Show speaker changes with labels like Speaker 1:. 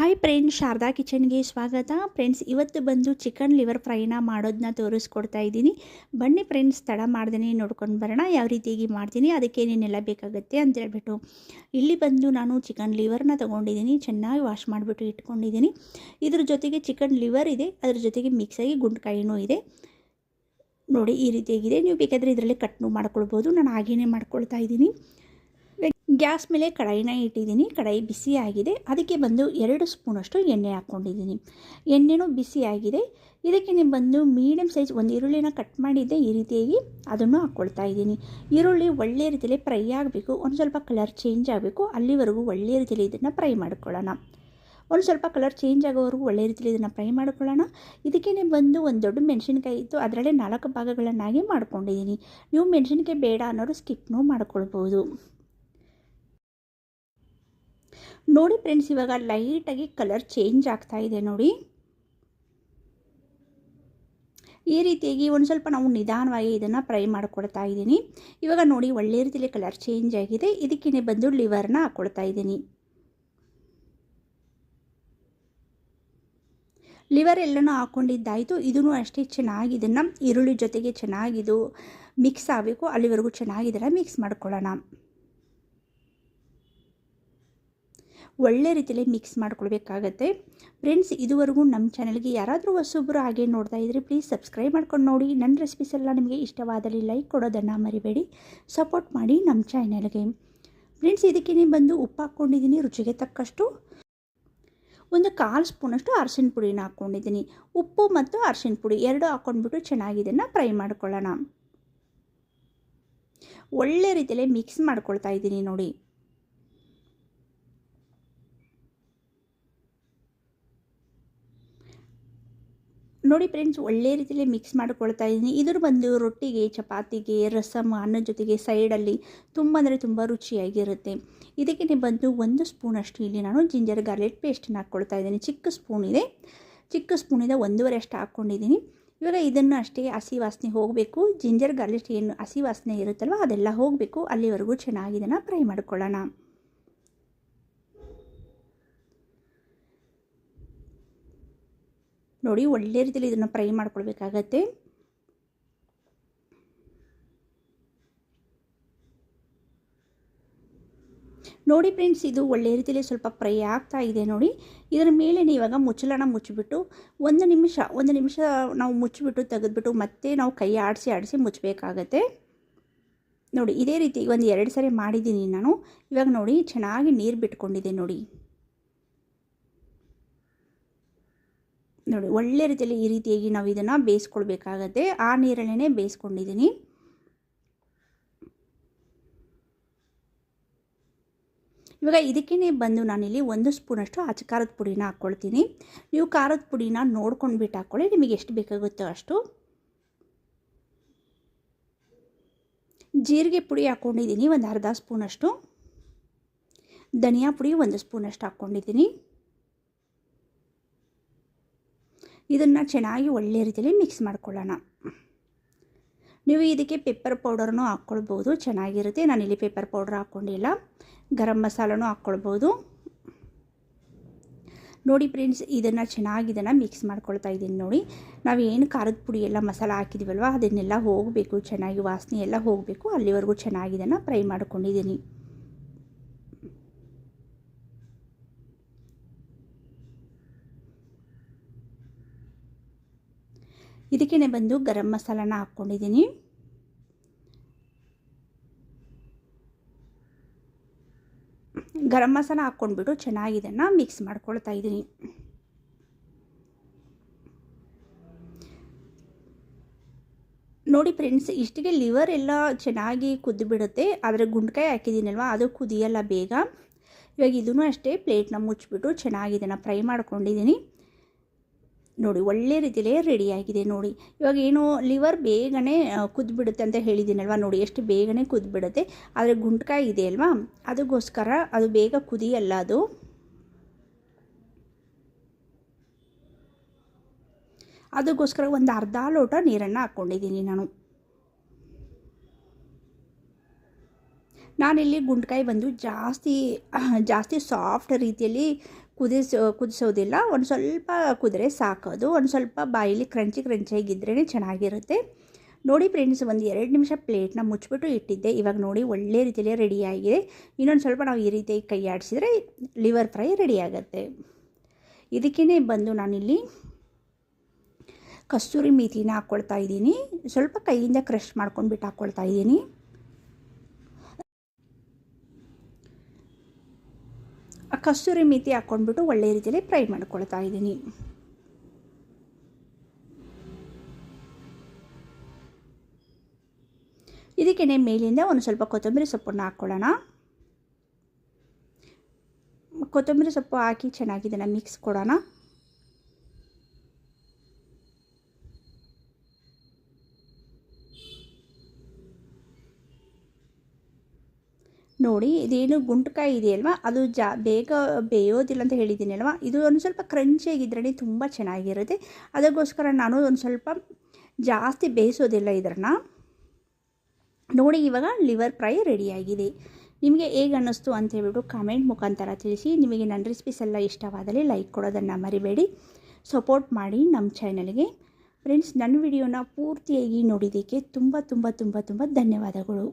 Speaker 1: Hi friends Sharada ಕಿಚನ್ಗೆ ಸ್ವಾಗತ. Friends ಇವತ್ತು ಬಂದು ಚಿಕನ್ ಲಿವರ್ ಫ್ರೈನ ಮಾಡೋದನ್ನ ತೋರಿಸ್ಕೊಡ್ತಾ ಇದ್ದೀನಿ. ಬನ್ನಿ ಫ್ರೆಂಡ್ಸ್ ತಡ ಮಾಡ್ದೇ ನೋಡ್ಕೊಂಡು ಬರೋಣ. ಯಾವ ರೀತಿಯಾಗಿ ಮಾಡ್ತೀನಿ, ಅದಕ್ಕೆ ಏನೇನೆಲ್ಲ ಬೇಕಾಗುತ್ತೆ ಅಂತ ಹೇಳ್ಬಿಟ್ಟು. ಇಲ್ಲಿ ಬಂದು ನಾನು ಚಿಕನ್ ಲಿವರ್ನ ತೊಗೊಂಡಿದ್ದೀನಿ. ಚೆನ್ನಾಗಿ ವಾಶ್ ಮಾಡಿಬಿಟ್ಟು ಇಟ್ಕೊಂಡಿದ್ದೀನಿ. ಇದ್ರ ಜೊತೆಗೆ ಚಿಕನ್ ಲಿವರ್ ಇದೆ. ಅದ್ರ ಜೊತೆಗೆ ಮಿಕ್ಸಾಗಿ ಗುಂಡ್ಕಾಯಿನೂ ಇದೆ. ನೋಡಿ, ಈ ರೀತಿಯಾಗಿದೆ. ನೀವು ಬೇಕಾದರೆ ಇದರಲ್ಲಿ ಕಟ್ನು ಮಾಡ್ಕೊಳ್ಬೋದು. ನಾನು ಹಾಗೇನೆ ಮಾಡ್ಕೊಳ್ತಾ ಇದ್ದೀನಿ. ಗ್ಯಾಸ್ ಮೇಲೆ ಕಡಾಯಿನ ಇಟ್ಟಿದ್ದೀನಿ. ಕಡಾಯಿ ಬಿಸಿ ಆಗಿದೆ. ಅದಕ್ಕೆ ಬಂದು ಎರಡು ಸ್ಪೂನಷ್ಟು ಎಣ್ಣೆ ಹಾಕ್ಕೊಂಡಿದ್ದೀನಿ. ಎಣ್ಣೆನೂ ಬಿಸಿ ಆಗಿದೆ. ಇದಕ್ಕೆ ಬಂದು ಮೀಡಿಯಮ್ ಸೈಜ್ ಒಂದು ಈರುಳ್ಳಿನ ಕಟ್ ಮಾಡಿದ್ದೆ ಈ ರೀತಿಯಾಗಿ ಅದನ್ನು ಹಾಕ್ಕೊಳ್ತಾ ಇದ್ದೀನಿ. ಈರುಳ್ಳಿ ಒಳ್ಳೆಯ ರೀತಿಯಲ್ಲಿ ಫ್ರೈ ಆಗಬೇಕು. ಒಂದು ಸ್ವಲ್ಪ ಕಲರ್ ಚೇಂಜ್ ಆಗಬೇಕು. ಅಲ್ಲಿವರೆಗೂ ಒಳ್ಳೆಯ ರೀತಿಯಲ್ಲಿ ಇದನ್ನು ಫ್ರೈ ಮಾಡ್ಕೊಳ್ಳೋಣ. ಒಂದು ಸ್ವಲ್ಪ ಕಲರ್ ಚೇಂಜ್ ಆಗೋವರೆಗೂ ಒಳ್ಳೆಯ ರೀತಿಯಲ್ಲಿ ಇದನ್ನು ಫ್ರೈ ಮಾಡ್ಕೊಳ್ಳೋಣ. ಇದಕ್ಕೇ ಬಂದು ಒಂದು ದೊಡ್ಡ ಮೆಣಸಿನ್ಕಾಯಿ ಇತ್ತು. ಅದರಲ್ಲೇ ನಾಲ್ಕು ಭಾಗಗಳನ್ನಾಗಿ ಮಾಡ್ಕೊಂಡಿದ್ದೀನಿ. ನೀವು ಮೆಣಸಿನ್ಕಾಯಿ ಬೇಡ ಅನ್ನೋರು ಸ್ಕಿಪ್ನೂ ಮಾಡ್ಕೊಳ್ಬೋದು. ನೋಡಿ ಫ್ರೆಂಡ್ಸ್ ಇವಾಗ ಲೈಟಾಗಿ ಕಲರ್ ಚೇಂಜ್ ಆಗ್ತಾ ಇದೆ ನೋಡಿ. ಈ ರೀತಿಯಾಗಿ ಒಂದು ಸ್ವಲ್ಪ ನಾವು ನಿಧಾನವಾಗಿ ಇದನ್ನು ಫ್ರೈ ಮಾಡಿಕೊಡ್ತಾ ಇದ್ದೀನಿ. ಇವಾಗ ನೋಡಿ ಒಳ್ಳೆ ರೀತಿಯಲ್ಲಿ ಕಲರ್ ಚೇಂಜ್ ಆಗಿದೆ. ಇದಕ್ಕೇ ಬಂದು ಲಿವರ್ನ ಹಾಕ್ಕೊಳ್ತಾ ಇದ್ದೀನಿ. ಲಿವರ್ ಎಲ್ಲನೂ ಹಾಕ್ಕೊಂಡಿದ್ದಾಯಿತು ಇದೂ ಅಷ್ಟೇ ಚೆನ್ನಾಗಿ ಇದನ್ನು ಈರುಳ್ಳಿ ಜೊತೆಗೆ ಚೆನ್ನಾಗಿದು ಮಿಕ್ಸ್ ಆಗಬೇಕು. ಅಲ್ಲಿವರೆಗೂ ಚೆನ್ನಾಗಿ ಇದನ್ನು ಮಿಕ್ಸ್ ಮಾಡ್ಕೊಳ್ಳೋಣ. ಒಳ್ಳೆ ರೀತಿಯಲ್ಲಿ ಮಿಕ್ಸ್ ಮಾಡ್ಕೊಳ್ಬೇಕಾಗತ್ತೆ. ಫ್ರೆಂಡ್ಸ್ ಇದುವರೆಗೂ ನಮ್ಮ ಚಾನಲ್ಗೆ ಯಾರಾದರೂ ಹೊಸೊಬ್ಬರು ಹಾಗೆ ನೋಡ್ತಾ ಇದ್ದರೆ ಪ್ಲೀಸ್ ಸಬ್ಸ್ಕ್ರೈಬ್ ಮಾಡ್ಕೊಂಡು ನೋಡಿ. ನನ್ನ ರೆಸಿಪೀಸ್ ಎಲ್ಲ ನಿಮಗೆ ಇಷ್ಟವಾದಲ್ಲಿ ಲೈಕ್ ಕೊಡೋದನ್ನು ಮರಿಬೇಡಿ. ಸಪೋರ್ಟ್ ಮಾಡಿ ನಮ್ಮ ಚಾನಲ್ಗೆ ಫ್ರೆಂಡ್ಸ್ ಇದಕ್ಕೆ ಬಂದು ಉಪ್ಪು ಹಾಕ್ಕೊಂಡಿದ್ದೀನಿ ರುಚಿಗೆ ತಕ್ಕಷ್ಟು. ಒಂದು ಕಾಲು ಸ್ಪೂನಷ್ಟು ಅರಶಿನ ಪುಡಿನ ಹಾಕ್ಕೊಂಡಿದ್ದೀನಿ ಉಪ್ಪು ಮತ್ತು ಅರಶಿನ ಪುಡಿ ಎರಡು ಹಾಕ್ಕೊಂಡ್ಬಿಟ್ಟು ಚೆನ್ನಾಗಿ ಇದನ್ನು ಫ್ರೈ ಮಾಡ್ಕೊಳ್ಳೋಣ. ಒಳ್ಳೆ ರೀತಿಯಲ್ಲಿ ಮಿಕ್ಸ್ ಮಾಡ್ಕೊಳ್ತಾ ಇದ್ದೀನಿ ನೋಡಿ. ನೋಡಿ ಫ್ರೆಂಡ್ಸ್ ಒಳ್ಳೆ ರೀತಿಯಲ್ಲಿ ಮಿಕ್ಸ್ ಮಾಡ್ಕೊಳ್ತಾ ಇದ್ದೀನಿ. ಇದ್ರ ಬಂದು ರೊಟ್ಟಿಗೆ, ಚಪಾತಿಗೆ, ರಸಮ್, ಅನ್ನದ ಜೊತೆಗೆ ಸೈಡಲ್ಲಿ ತುಂಬ ಅಂದರೆ ತುಂಬ ರುಚಿಯಾಗಿರುತ್ತೆ. ಇದಕ್ಕೆ ಬಂದು ಒಂದು ಸ್ಪೂನಷ್ಟು ಇಲ್ಲಿ ನಾನು ಜಿಂಜರ್ ಗಾರ್ಲಿಕ್ ಪೇಸ್ಟನ್ನು ಹಾಕ್ಕೊಳ್ತಾ ಇದ್ದೀನಿ. ಚಿಕ್ಕ ಸ್ಪೂನ್ ಇದೆ. ಚಿಕ್ಕ ಸ್ಪೂನಿಂದ ಒಂದೂವರೆ ಅಷ್ಟು ಹಾಕ್ಕೊಂಡಿದ್ದೀನಿ ಇವಾಗ ಇದನ್ನು ಅಷ್ಟೇ ಹಸಿ ವಾಸನೆ ಹೋಗಬೇಕು. ಜಿಂಜರ್ ಗಾರ್ಲಿಕ್ ಏನು ಹಸಿ ವಾಸನೆ ಇರುತ್ತಲ್ವ ಅದೆಲ್ಲ ಹೋಗಬೇಕು. ಅಲ್ಲಿವರೆಗೂ ಚೆನ್ನಾಗಿ ಇದನ್ನು ಫ್ರೈ ಮಾಡ್ಕೊಳ್ಳೋಣ. ನೋಡಿ, ಒಳ್ಳೆ ರೀತಿಯಲ್ಲಿ ಇದನ್ನು ಫ್ರೈ ಮಾಡ್ಕೊಳ್ಬೇಕಾಗತ್ತೆ. ನೋಡಿ ಫ್ರೆಂಡ್ಸ್, ಇದು ಒಳ್ಳೆ ರೀತಿಯಲ್ಲಿ ಸ್ವಲ್ಪ ಫ್ರೈ ಆಗ್ತಾ ಇದೆ ನೋಡಿ. ಇದರ ಮೇಲೆ ಇವಾಗ ಮುಚ್ಚಲಣ ಮುಚ್ಚಿಬಿಟ್ಟು ಒಂದು ನಿಮಿಷ ಒಂದು ನಿಮಿಷ ನಾವು ಮುಚ್ಚಿಬಿಟ್ಟು ತೆಗೆದುಬಿಟ್ಟು ಮತ್ತೆ ನಾವು ಕೈ ಆಡಿಸಿ ಆಡಿಸಿ ಮುಚ್ಚಬೇಕಾಗತ್ತೆ. ನೋಡಿ, ಇದೇ ರೀತಿ ಒಂದು ಎರಡು ಸರಿ ಮಾಡಿದ್ದೀನಿ ನಾನು. ಇವಾಗ ನೋಡಿ, ಚೆನ್ನಾಗಿ ನೀರು ಬಿಟ್ಕೊಂಡಿದೆ ನೋಡಿ. ನೋಡಿ, ಒಳ್ಳೆ ರೀತಿಯಲ್ಲಿ ಈ ರೀತಿಯಾಗಿ ನಾವು ಇದನ್ನು ಬೇಯಿಸ್ಕೊಳ್ಬೇಕಾಗತ್ತೆ. ಆ ನೀರಲ್ಲೇ ಬೇಯಿಸ್ಕೊಂಡಿದ್ದೀನಿ. ಇವಾಗ ಇದಕ್ಕೇ ಬಂದು ನಾನಿಲ್ಲಿ ಒಂದು ಸ್ಪೂನಷ್ಟು ಅಚ್ಚ ಖಾರದ ಪುಡಿನ ಹಾಕ್ಕೊಳ್ತೀನಿ. ನೀವು ಖಾರದ ಪುಡಿನ ನೋಡ್ಕೊಂಡು ಬಿಟ್ಟು ಹಾಕ್ಕೊಳ್ಳಿ, ನಿಮಗೆ ಎಷ್ಟು ಬೇಕಾಗುತ್ತೋ ಅಷ್ಟು. ಜೀರಿಗೆ ಪುಡಿ ಹಾಕ್ಕೊಂಡಿದ್ದೀನಿ, ಒಂದು ಅರ್ಧ ಸ್ಪೂನಷ್ಟು. ಧನಿಯಾ ಪುಡಿ ಒಂದು ಸ್ಪೂನಷ್ಟು ಹಾಕ್ಕೊಂಡಿದ್ದೀನಿ. ಇದನ್ನು ಚೆನ್ನಾಗಿ ಒಳ್ಳೆ ರೀತಿಯಲ್ಲಿ ಮಿಕ್ಸ್ ಮಾಡ್ಕೊಳ್ಳೋಣ. ನೀವು ಇದಕ್ಕೆ ಪೆಪ್ಪರ್ ಪೌಡರ್ನೂ ಹಾಕ್ಕೊಳ್ಬೋದು, ಚೆನ್ನಾಗಿರುತ್ತೆ. ನಾನು ಇಲ್ಲಿ ಪೆಪ್ಪರ್ ಪೌಡರ್ ಹಾಕ್ಕೊಂಡಿಲ್ಲ. ಗರಂ ಮಸಾಲನೂ ಹಾಕ್ಕೊಳ್ಬೋದು. ನೋಡಿ ಫ್ರೆಂಡ್ಸ್ ಇದನ್ನು ಚೆನ್ನಾಗಿ ಇದನ್ನು ಮಿಕ್ಸ್ ಮಾಡ್ಕೊಳ್ತಾ ಇದ್ದೀನಿ ನೋಡಿ. ನಾವು ಏನು ಖಾರದ ಪುಡಿ ಎಲ್ಲ ಮಸಾಲ ಹಾಕಿದ್ದೀವಲ್ವ ಅದನ್ನೆಲ್ಲ ಹೋಗಬೇಕು, ಚೆನ್ನಾಗಿ ವಾಸನೆ ಎಲ್ಲ ಹೋಗಬೇಕು, ಅಲ್ಲಿವರೆಗೂ ಚೆನ್ನಾಗಿ ಇದನ್ನು ಫ್ರೈ ಮಾಡ್ಕೊಂಡಿದ್ದೀನಿ. ಇದಕ್ಕೇ ಬಂದು ಗರಂ ಮಸಾಲಾನ ಹಾಕ್ಕೊಂಡಿದ್ದೀನಿ. ಗರಂ ಮಸಾಲ ಹಾಕ್ಕೊಂಡ್ಬಿಟ್ಟು ಚೆನ್ನಾಗಿ ಇದನ್ನು ಮಿಕ್ಸ್ ಮಾಡ್ಕೊಳ್ತಾ ಇದ್ದೀನಿ. ನೋಡಿ ಫ್ರೆಂಡ್ಸ್ ಇಷ್ಟಿಗೆ ಲಿವರ್ ಎಲ್ಲ ಚೆನ್ನಾಗಿ ಕುದ್ದು ಬಿಡುತ್ತೆ ಆದರೆ ಗುಂಡ್ಕಾಯಿ ಹಾಕಿದ್ದೀನಲ್ವ, ಅದು ಕುದಿಯಲ್ಲ ಬೇಗ. ಇವಾಗ ಇದೂ ಅಷ್ಟೇ ಪ್ಲೇಟ್ನ ಮುಚ್ಚಿಬಿಟ್ಟು ಚೆನ್ನಾಗಿ ಇದನ್ನು ಫ್ರೈ ಮಾಡ್ಕೊಂಡಿದ್ದೀನಿ. ನೋಡಿ, ಒಳ್ಳೆ ರೀತಿಯಲ್ಲೇ ರೆಡಿಯಾಗಿದೆ ನೋಡಿ. ಇವಾಗ ಏನು ಲಿವರ್ ಬೇಗನೆ ಕುದ್ಬಿಡುತ್ತೆ ಅಂತ ಹೇಳಿದ್ದೀನಲ್ವ ನೋಡಿ, ಎಷ್ಟು ಬೇಗನೆ ಕುದ್ಬಿಡುತ್ತೆ. ಆದರೆ ಗುಂಟ್ಕಾಯಿ ಇದೆ ಅಲ್ವಾ? ಅದಕ್ಕೋಸ್ಕರ ಅದು ಬೇಗ ಕುದಿಯಲ್ಲ ಅದು. ಅದಕ್ಕೋಸ್ಕರ ಒಂದು ಅರ್ಧ ಲೋಟ ನೀರನ್ನು ಹಾಕ್ಕೊಂಡಿದ್ದೀನಿ ನಾನು. ನಾನಿಲ್ಲಿ ಗುಂಡ್ಕಾಯಿ ಬಂದು ಜಾಸ್ತಿ ಜಾಸ್ತಿ ಸಾಫ್ಟ್ ರೀತಿಯಲ್ಲಿ ಕುದಿಸ್, ಕುದಿಸೋದಿಲ್ಲ. ಒಂದು ಸ್ವಲ್ಪ ಕುದ್ರೆ ಸಾಕೋದು ಒಂದು ಸ್ವಲ್ಪ ಬಾಯಲ್ಲಿ ಕ್ರಂಚಿ ಕ್ರಂಚಿಯಾಗಿದ್ರೇ ಚೆನ್ನಾಗಿರುತ್ತೆ. ನೋಡಿ ಫ್ರೆಂಡ್ಸ್ ಒಂದು ಎರಡು ನಿಮಿಷ ಪ್ಲೇಟ್ನ ಮುಚ್ಚಿಬಿಟ್ಟು ಇಟ್ಟಿದ್ದೆ. ಇವಾಗ ನೋಡಿ ಒಳ್ಳೆ ರೀತಿಯಲ್ಲಿ ರೆಡಿಯಾಗಿದೆ ಇನ್ನೊಂದು ಸ್ವಲ್ಪ ನಾವು ಈ ರೀತಿ ಕೈ ಆಡಿಸಿದರೆ ಲಿವರ್ ಫ್ರೈ ರೆಡಿ ಆಗುತ್ತೆ. ಇದಕ್ಕೇ ಬಂದು ನಾನಿಲ್ಲಿ ಕಸ್ತೂರಿ ಮೇಥಿನ ಹಾಕ್ಕೊಳ್ತಾ ಇದ್ದೀನಿ. ಸ್ವಲ್ಪ ಕೈಯಿಂದ ಕ್ರಷ್ ಮಾಡ್ಕೊಂಡ್ಬಿಟ್ಟು ಹಾಕ್ಕೊಳ್ತಾ ಇದ್ದೀನಿ ಆ ಕಸ್ತೂರಿ ಮೇಥಿ ಹಾಕ್ಕೊಂಡ್ಬಿಟ್ಟು ಒಳ್ಳೆ ರೀತಿಯಲ್ಲಿ ಫ್ರೈ ಮಾಡ್ಕೊಳ್ತಾ ಇದ್ದೀನಿ. ಇದಕ್ಕೆ ಮೇಲಿಂದ ಒಂದು ಸ್ವಲ್ಪ ಕೊತ್ತಂಬರಿ ಸೊಪ್ಪನ್ನು ಹಾಕ್ಕೊಳ್ಳೋಣ ಕೊತ್ತಂಬರಿ ಸೊಪ್ಪು ಹಾಕಿ ಚೆನ್ನಾಗಿ ಇದನ್ನು ಮಿಕ್ಸ್ ಕೊಡೋಣ. ನೋಡಿ, ಇದೇನು ಗುಂಟ್ಕಾಯಿ ಇದೆಯಲ್ವಾ ಅದು ಜಾ, ಬೇಗ ಬೇಯೋದಿಲ್ಲ ಅಂತ ಹೇಳಿದ್ದೀನಿ ಅಲ್ವಾ? ಇದು ಒಂದು ಸ್ವಲ್ಪ ಕ್ರಂಚಿಯಾಗಿದ್ದರೆ ತುಂಬ ಚೆನ್ನಾಗಿರುತ್ತೆ. ಅದಕ್ಕೋಸ್ಕರ ನಾನು ಒಂದು ಸ್ವಲ್ಪ ಜಾಸ್ತಿ ಬೇಯಿಸೋದಿಲ್ಲ ಇದನ್ನು ನೋಡಿ, ಇವಾಗ ಲಿವರ್ ಫ್ರೈ ರೆಡಿಯಾಗಿದೆ ನಿಮಗೆ ಹೇಗೆ ಅನ್ನಿಸ್ತು ಅಂತ ಹೇಳ್ಬಿಟ್ಟು ಕಾಮೆಂಟ್ ಮುಖಾಂತರ ತಿಳಿಸಿ. ನಿಮಗೆ ನನ್ನ ರೆಸಿಪೀಸ್ ಎಲ್ಲ ಇಷ್ಟವಾದಲ್ಲಿ ಲೈಕ್ ಕೊಡೋದನ್ನು ಮರಿಬೇಡಿ. ಸಪೋರ್ಟ್ ಮಾಡಿ ನಮ್ಮ ಚಾನಲ್ಗೆ ಫ್ರೆಂಡ್ಸ್ ನನ್ನ ವಿಡಿಯೋನ ಪೂರ್ತಿಯಾಗಿ ನೋಡಿದ್ದಕ್ಕೆ ತುಂಬ ತುಂಬ ತುಂಬ ತುಂಬ ಧನ್ಯವಾದಗಳು.